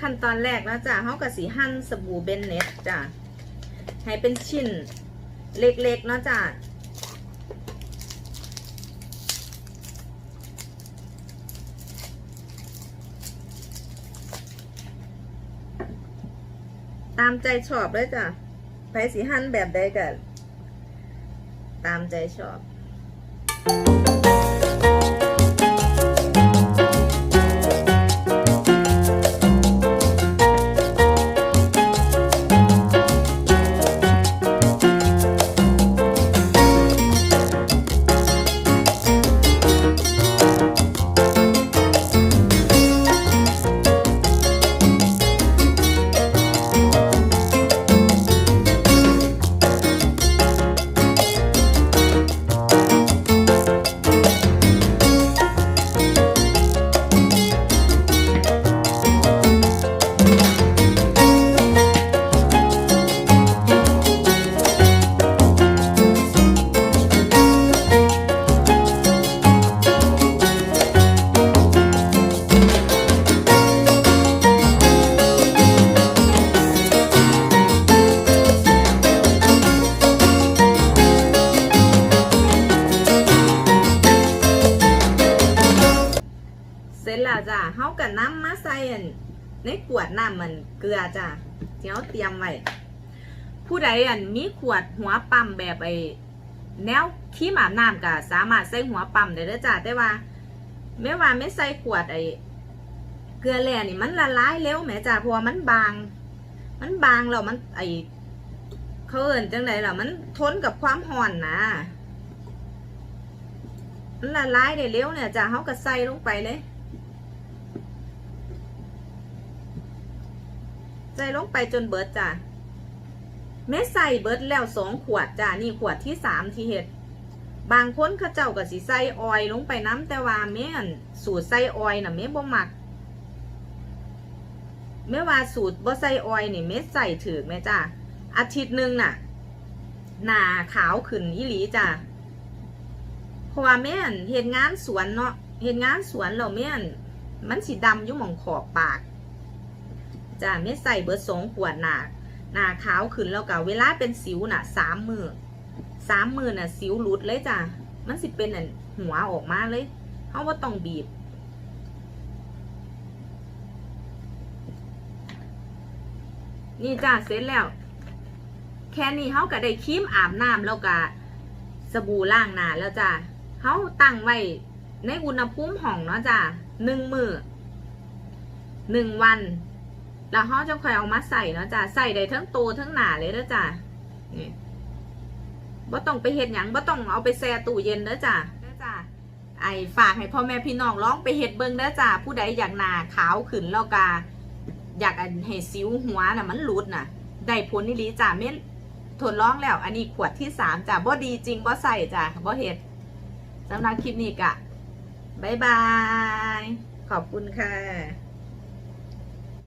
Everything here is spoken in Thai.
ขั้นตอนแรกนะจ้ะเขากับสีหั่นสบู่เบนเน็ตจ้ะให้เป็นชิ้นเล็กๆเนาะจ้ะตามใจชอบเลยจ้ะไปสีหั่นแบบใดกันตามใจชอบ แล้วจ้ะเฮากับน้ำมาใส่อันในขวดน้ำมันเกลือจ้ะที่เฮาเตรียมไว้ผู้ใดอันมีขวดหัวปั๊มแบบไอ้แนวครีมาบน้ำก็สามารถใส่หัวปั๊มได้เด้อจ้ะแต่ว่าไม่ว่าไม่ใส่ขวดไอ้เกลือแร่นี่มันละลายเร็วแหมจ้ะเพราะว่ามันบาง มันบางแล้วมันไอ้เขาเอินจังไดล่ะมันทนกับความร้อนนะมันละลายได้เร็วเนี่ยจ้ะเขาก็ใส่ลงไปเลย ใส่ลงไปจนเบิดจ้ะแม่ใส่เบิดแล้วสองขวดจ้ะนี่ขวดที่สามที่เห็ดบางคนเขาเจ้าก็สิใส่ออยลงไปน้ำแต่ว่าแม่นสูตรใส่ออยน่ะแม่บ่มักแม่ว่าสูตรบ่ใส่ออยนี่แม่ใส่ถือแม่จ้ะอาทิตย์หนึ่งน่ะ หนาขาวขึ้นอีหลีจ้ะเพราะว่าแม่นเห็นงานสวนเนาะเห็นงานสวนแล้วแม่นมันสีดำยู่หมองขอบปาก จ้าแม่ใส่เบอร์สองขวดหนาหนาขาวขึ้นแล้วก็เวลาเป็นสิวน่ะสามมือสามมือน่ะสิวหลุดเลยจ้ามันสิเป็นหัวออกมาเลยเขาว่าต้องบีบนี่จ้าเสร็จแล้ว แค่นี้เขาก็ได้ครีมอาบน้ำแล้วก็สบู่ล้างหน้าแล้วจ้ะเขาตั้งไว้ในอุณหภูมิห้องเนาะจ้ะหนึ่งมือหนึ่งวัน แล้วเขาจะค่อยเอามาใส่เนาะจ้ะใส่ได้ทั้งตัวทั้งหนาเลยเด้อจ้ะนี่บ่ต้องไปเฮ็ดหยังบ่ต้องเอาไปแช่ตู้เย็นเด้อจ้ะเด้อจ้ะไอฝากให้พ่อแม่พี่น้องลองไปเฮ็ดเบิ่งเด้อจ้ะผู้ใดอยากหนาขาวขึ้นแล้วก็อยากให้สิวหัวน่ะมันหลุดน่ะ ได้ผลนี่ลีจ้ะเม่นทดลองแล้ว อันนี้ขวดที่สามจ้ะบ่ดีจริงบ่ใส่จ้ะบ่เห็ดสำหรับคลิปนี้กะบายบาย ขอบคุณค่ะ